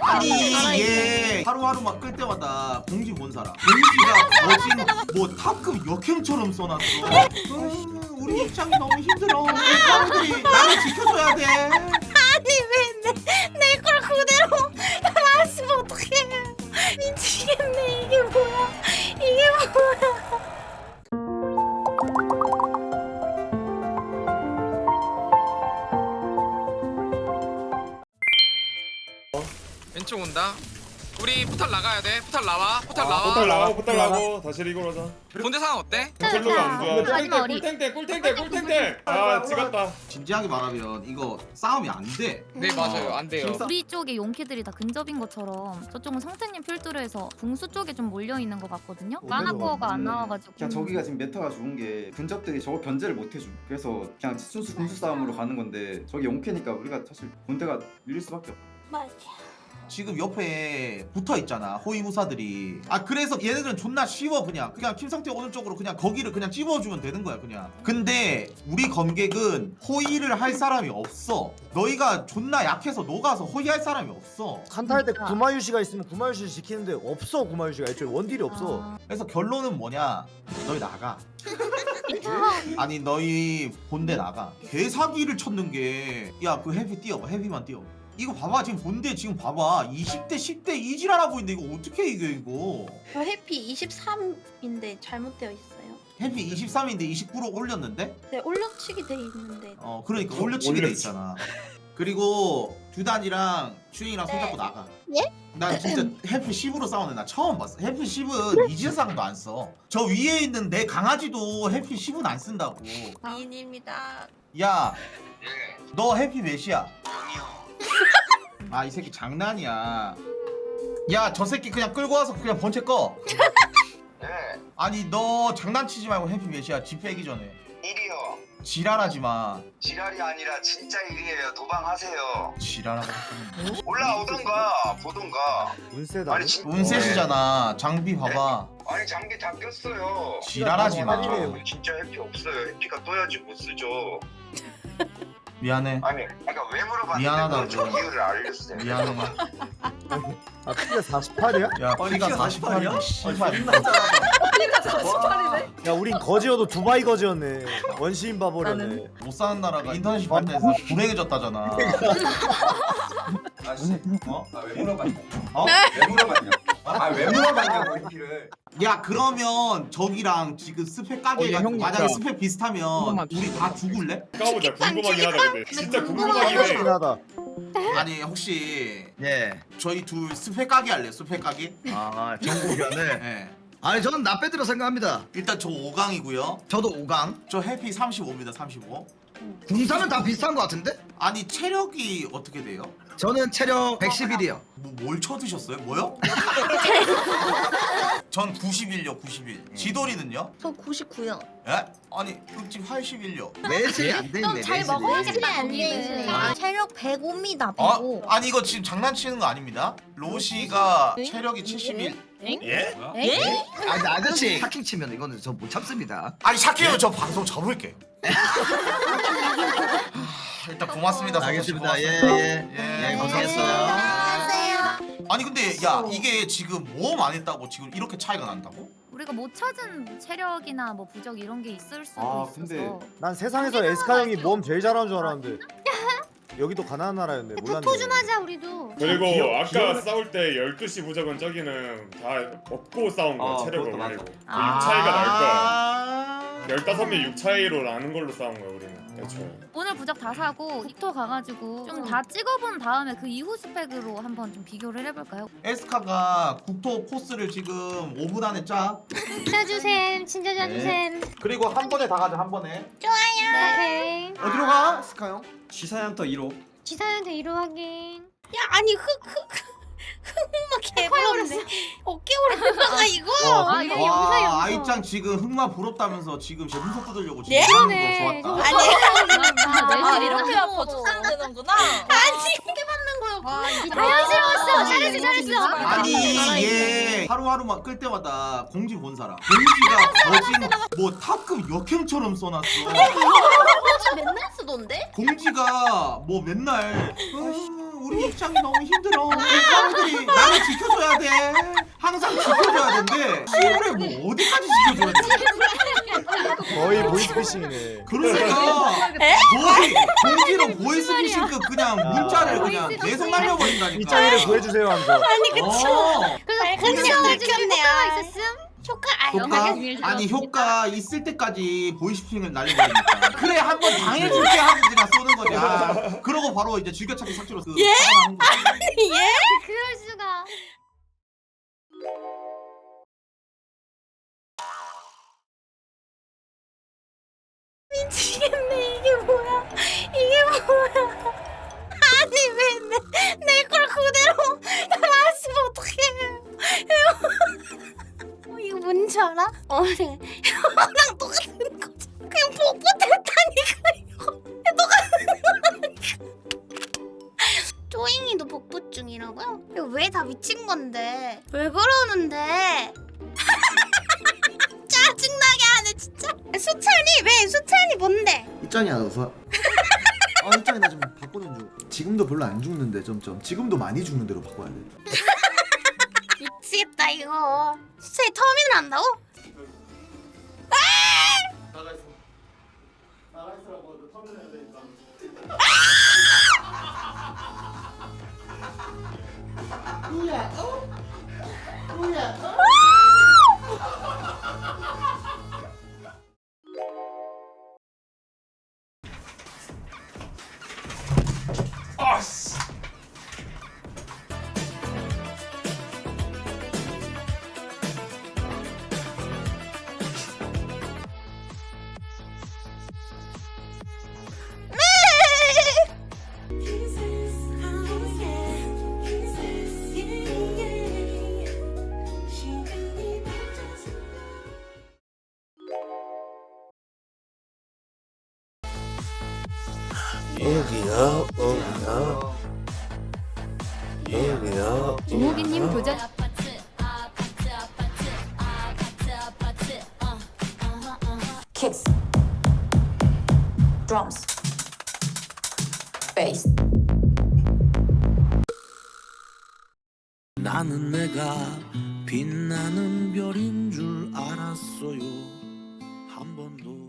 아니 얘 하루하루 막 끌 때마다 공지 본 사람 공지가 거진 뭐 탑급 역행처럼 써놨어 음, 우리 입장이 너무 힘들어. 우리 사람들이 나를 지켜줘야 돼. 아니 왜 내 내 걸 그대로 왼쪽 온다. 우리 포탈 나가야 돼. 포탈 나와. 포탈 아, 나와. 포탈 나가고 포탈 나가고 다시 리그로 하자 본대 상황 어때? 셀로가 안 좋아 마지막 어리. 꿀탱탱 꿀탱탱 꿀탱탱 아 찍었다 진지하게 말하면 이거 싸움이 안 돼 네 맞아요. 안 돼요. 우리 쪽에 용키들이 다 근접인 것처럼 저쪽은 성태님 필두로 해서 궁수 쪽에 좀 몰려 있는 것 같거든요. 까나코어가 안 나와가지고. 그냥 저기가 지금 메타가 좋은 게 근접들이 저걸 견제를 못 해줘. 그래서 그냥 순수 군수 싸움으로 가는 건데 저기 용캐니까 우리가 사실 본대가 밀릴 수밖에 없어. 맞아 지금 옆에 붙어 있잖아 호위무사들이. 아 그래서 얘네들은 존나 쉬워 그냥. 그냥 김성태 오는 쪽으로 그냥 거기를 그냥 찝어주면 되는 거야 그냥. 근데 우리 검객은 호위를 할 사람이 없어. 너희가 존나 약해서 녹아서 호위할 사람이 없어. 한타할 때. 구마유시가 있으면 구마유시를 지키는데 없어 구마유시가. 애초에 원딜이 없어. 아, 그래서 결론은 뭐냐? 너희 나가. 아니 너희 본대 나가. 개사기를 쳤는 게. 야그 헤비 뛰어봐. 헤비만 뛰어 이거 봐봐 지금 본대 지금 봐봐. 20대 10대 이질하고 있는데 이거 어떻게 이겨 이거? 저 해피 23인데 잘못되어 있어요? 해피 23인데 29로 올렸는데? 네 올려치기 돼 있는데. 어 그러니까 올려치게 돼 올렸지. 있잖아. 그리고 듀단이랑 슈잉이랑 손잡고 나가. 예? 난 진짜 해피 10으로 싸우는 나 처음 봤어. 해피 10은 이지상도 안써저 위에 있는 내 강아지도 해피 10은 안 쓴다고. 미인입니다. 야, 너 해피 몇이야? 아, 이 새끼 장난이야. 야, 저 새끼 그냥 끌고 와서 그냥 번째 꺼. 네, 아니, 너 장난치지 말고 해피 몇이야? 집 빼기 전에. 일이요. 지랄하지 마. 지랄이 아니라 진짜 일이에요. 도망하세요. 지랄하고. 올라오던가 보던가. 운세다 아니 진 운셋이잖아. 장비 봐봐. 아니 장비 다 꼈어요. 지랄하지 마. 아니에요. 진짜 해피 없어요. 해피가 떠야지 못 쓰죠. 미안해. 아니, 그러니까 왜 물어봤는데 미안하다고. 그건 저 이유를 알려주세요. 미안해. 아 피가 48이야? 야, 아니, 피가 피가 48이야? 씨발. 야 우린 거지여도 두바이 거지였네 원시인 바보려네 못 사는 나라가 인터넷 발달해서 불행해졌다잖아. 아씨, 어? 아, 왜 물어봤냐? 어? 왜 물어봤냐? 아, 왜 물어봤냐고 해피를. 야 그러면 저기랑 지금 스펙 어, 형 만약에 진짜. 스펙 비슷하면 궁금하다. 우리 다 죽을래? 까보자 궁금하긴 하다 근데 진짜 궁금하긴 해 하다 아니 혹시 예. 저희 둘 스펙 가게 할래? 스펙 가게? 아 정보견을. 네. 아니 저는 나 빼드려 생각합니다. 일단 저 5강이고요. 저도 5강. 저 해피 35입니다. 35. 궁사는 다 비슷한 것 같은데? 아니 체력이 어떻게 돼요? 저는 체력 111이요. 뭐뭘 쳐드셨어요? 뭐요? 전 91요. 91. 지돌이는요? 저 99요 예? 아니 흑집 81요. 매슬이 안 되네. 좀 잘 매슬이. 먹어야겠다. 안 돼. 아, 체력 105입니다 어? 105 아니 이거 지금 장난치는 거 아닙니다. 로시가 체력이 71. 예? 아니 아저씨 하킹 치면 이거는 저 못 참습니다. 아니 샤키면 저 방송 접을게. 일단 고맙습니다. 알겠습니다. 고맙습니다. 예예. 예. 예, 고생했어요. 안녕하세요 아니 근데 야 이게 지금 모험 안 했다고 지금 이렇게 차이가 난다고? 우리가 못 찾은 체력이나 뭐 부적 이런 게 있을 수도 아, 있어서. 근데 난 세상에서 에스카 형이 모험 제일 잘하는 줄 알았는데 여기도 가난한 나라였네 몰랐네 토토 좀 하자 우리도 그리고 귀여- 아까 귀여운- 싸울 때 12시 무적은 저기는 다 먹고 싸운 거야 아, 체력을 그것도 올리고 그 맞아. 6 차이가 날 거야 아... 15명 6 차이로 나는 걸로 싸운 거야 우리는 애초에 오늘 부적 다 사고 국토 가가지고 좀 다 찍어본 다음에 그 이후 스펙으로 한번 좀 비교를 해볼까요? 에스카가 국토 코스를 지금 5분 안에 짜. 진짜주셈 진짜주셈 그리고 한 번에 다 가자 한 번에. 오케이 어디로 가? 스카 형? 시사양터 1호. 지사한테 이로 확인 야 아니 흑흑 흑흑막 개부럽네 어깨 오르는가 이거? 아, 영상 영상. 아이짱 지금 흑마 부럽다면서 지금 제 분석 뜯으려고 지금 예? 그러네. 거 좋았다. 아니. 아, 이렇게 아파 되는구나. 자연스러웠어 잘했어. 잘했어 아니 얘 하루하루 끌 때마다 공지 본 사람. 공지가 거진 뭐 탑급 역행처럼 써놨어. 맨날 쓰던데? 공지가 뭐 맨날 음, 우리 입장이 너무 힘들어 지켜줘야 돼. 항상 지켜줘야 되는데 시골에 뭐 어디까지 지켜줘야 돼? 거의 보이스피싱이네. 그러니까 거의 공지로 보이스피싱급 그냥 문자를 그냥 계속 날려버린다니까. 이 짱이를 구해주세요 하면서. 아니 그쵸. 어. 그래서 그 효과가 있었음? 효과 아 효과? 효과 아니. 효과 있을 때까지 보이스피싱을 날려버리니까 그래 한번 당해줄게 하고 그냥 쏘는 거지 아, 그러고 바로 이제 즐겨찾기 삭제로 그 예? 예? 알아? 어 형랑 똑같은 거지. 그냥 복붙했다니까 이거 똑같은 거라니까 쪼잉이도 복붙 중이라고요? 이거 왜다 미친 건데? 왜 그러는데? 짜증나게 하네 진짜. 수찬이 왜? 수찬이 뭔데? 이짠이야 어서 아 이짠이 나 좀 바꾸는 중. 지금도 별로 안 죽는데 점점. 지금도 많이 죽는 대로 바꿔야 돼. 미치겠다 이거. 수찬이 터미널 한다고? 나가 있어. 나가 있으라고 너 터미널 되니까. 여기야 어디야 여기야 이모기님 도전. Kicks, drums, bass. 나는 내가 빛나는 별인 줄 알았어요. 한 번도